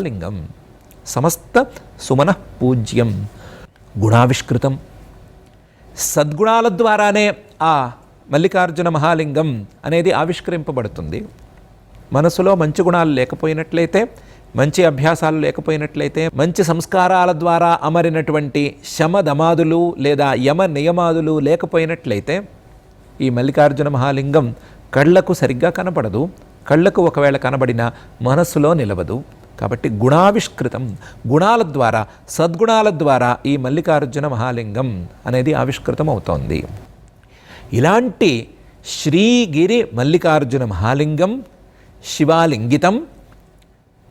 లింగం సమస్త సుమన పూజ్యం. గుణావిష్కృతం. సద్గుణాల ద్వారానే ఆ మల్లికార్జున మహాలింగం అనేది ఆవిష్కరింపబడుతుంది. మనసులో మంచి గుణాలు లేకపోయినట్లయితే మంచి అభ్యాసాలు లేకపోయినట్లయితే మంచి సంస్కారాల ద్వారా అమరినటువంటి శమ దమాదులు లేదా యమ నియమాదులు లేకపోయినట్లయితే ఈ మల్లికార్జున మహాలింగం కళ్ళకు సరిగ్గా కనపడదు కళ్ళకు ఒకవేళ కనబడిన మనస్సులో నిలవదు. కాబట్టి గుణావిష్కృతం గుణాల ద్వారా సద్గుణాల ద్వారా ఈ మల్లికార్జున మహాలింగం అనేది ఆవిష్కృతం అవుతోంది ఇలాంటి శ్రీగిరి మల్లికార్జున మహాలింగం శివాలింగితం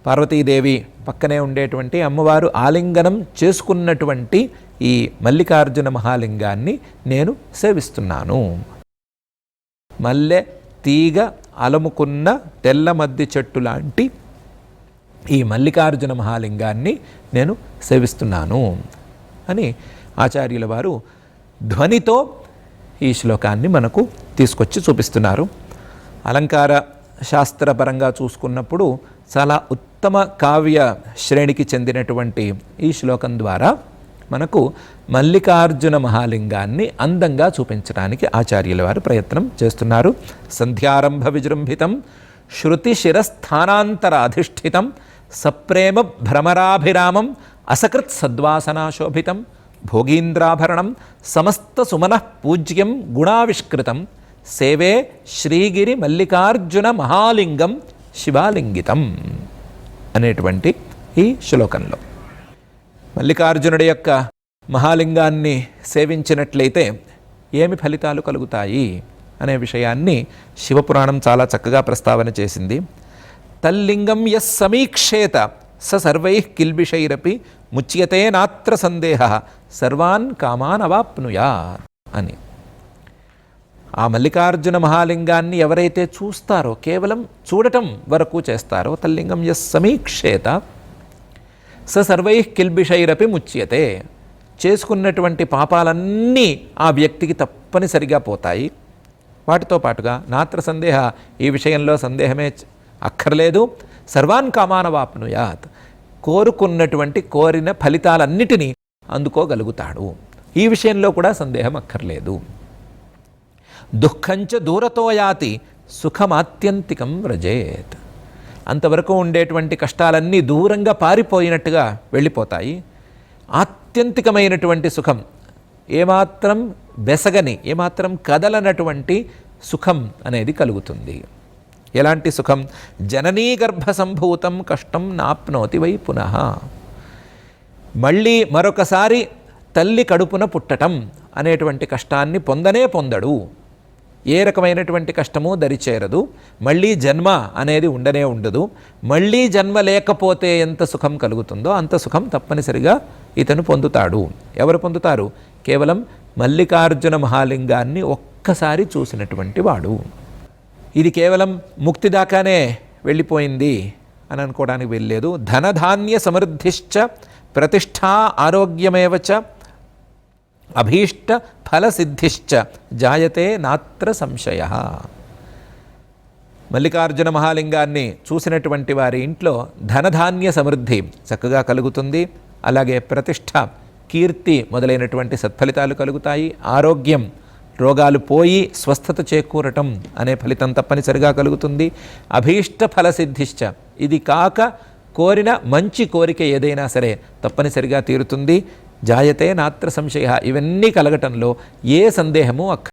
పార్వతీదేవి పక్కనే ఉండేటువంటి అమ్మవారు ఆలింగనం చేసుకున్నటువంటి ఈ మల్లికార్జున మహాలింగాన్ని నేను సేవిస్తున్నాను. మల్లె తీగ అలముకున్న తెల్ల మద్ది చెట్టు లాంటి ఈ మల్లికార్జున మహాలింగాన్ని నేను సేవిస్తున్నాను అని ఆచార్యుల వారు ధ్వనితో ఈ శ్లోకాన్ని మనకు తీసుకొచ్చి చూపిస్తున్నారు. అలంకార శాస్త్రపరంగా చూసుకున్నప్పుడు చాలా ఉత్తమ కావ్య శ్రేణికి చెందినటువంటి ఈ శ్లోకం ద్వారా మనకు మల్లికార్జున మహాలింగాన్ని అందంగా చూపించడానికి ఆచార్యుల వారు ప్రయత్నం చేస్తున్నారు. సంధ్యారంభ విజృంభితం శృతి శిరస్థానాంతర అధిష్ఠితం సప్రేమ భ్రమరాభిరామం అసకృత్ సద్వాసనాశోభితం భోగీంద్రాభరణం సమస్త సుమనః పూజ్యం గుణావిష్కృతం సేవే శ్రీగిరి మల్లికార్జున మహాలింగం శివాలింగితం అనేటువంటి ఈ శ్లోకంలో. మల్లికార్జునుడి యొక్క మహాలింగాన్ని సేవించినట్లయితే ఏమి ఫలితాలు కలుగుతాయి అనే విషయాన్ని శివపురాణం చాలా చక్కగా ప్రస్తావన చేసింది. తల్లింగం ఎస్ సమీక్షేత స సర్వై కిల్బిషైరపి ముచ్యతే నాత్ర సందేహ సర్వాన్ కామాన్ అవాప్నుయా అని. ఆ మల్లికార్జున మహాలింగాన్ని ఎవరైతే చూస్తారో కేవలం చూడటం వరకు చేస్తారో తల్లింగం యస్ సమీక్షేత స సర్వై కిల్బిషైరపి ముచ్యతే చేసుకున్నటువంటి పాపాలన్నీ ఆ వ్యక్తికి తప్పనిసరిగా పోతాయి. వాటితో పాటుగా నాత్ర సందేహ ఈ విషయంలో సందేహమే అక్కర్లేదు. సర్వాన్ కామానవాప్నుయాత్ కోరుకున్నటువంటి కోరిన ఫలితాలన్నిటినీ అందుకోగలుగుతాడు. ఈ విషయంలో కూడా సందేహం అక్కర్లేదు. దుఃఖంచ దూరతో యాతి సుఖమాత్యంతికం వ్రజేత్. అంతవరకు ఉండేటువంటి కష్టాలన్నీ దూరంగా పారిపోయినట్టుగా వెళ్ళిపోతాయి. ఆత్యంతికమైనటువంటి సుఖం ఏమాత్రం బెసగని ఏమాత్రం కదలనటువంటి సుఖం అనేది కలుగుతుంది. ఎలాంటి సుఖం? జననీ గర్భ సంభూతం కష్టం నాప్నోతి వై పునః. మళ్ళీ మరొకసారి తల్లి కడుపున పుట్టటం అనేటువంటి కష్టాన్ని పొందనే పొందడు. ఏ రకమైనటువంటి కష్టము దరిచేరదు. మళ్ళీ జన్మ అనేది ఉండనే ఉండదు. మళ్ళీ జన్మ లేకపోతే ఎంత సుఖం కలుగుతుందో అంత సుఖం తప్పనిసరిగా ఇతను పొందుతాడు. ఎవరు పొందుతారు? కేవలం మల్లికార్జున మహాలింగాన్ని ఒక్కసారి చూసినటువంటి వాడు. ఇది కేవలం ముక్తి దాకానే వెళ్ళిపోయింది అని అనుకోవడానికి వెళ్ళలేదు ధనధాన్య సమృద్ధిశ్చ ప్రతిష్టా ఆరోగ్యమేవచ అభీష్ట ఫలసిద్ధిశ్చ జాయతే నాత్ర సంశయ. మల్లికార్జున మహాలింగాన్ని చూసినటువంటి వారి ఇంట్లో ధనధాన్య సమృద్ధి చక్కగా కలుగుతుంది. అలాగే ప్రతిష్ట కీర్తి మొదలైనటువంటి సత్ఫలితాలు కలుగుతాయి. ఆరోగ్యం రోగాలు పోయి స్వస్థత చేకూరటం అనే ఫలితం తప్పనిసరిగా కలుగుతుంది. అభీష్ట ఫలసిద్ధిశ్చ. ఇది కాక కోరిన మంచి కోరిక ఏదైనా సరే తప్పనిసరిగా తీరుతుంది. జాయతే నాత్ర సంశయ. ఇవన్నీ కలగటంలో ఏ సందేహము అక్క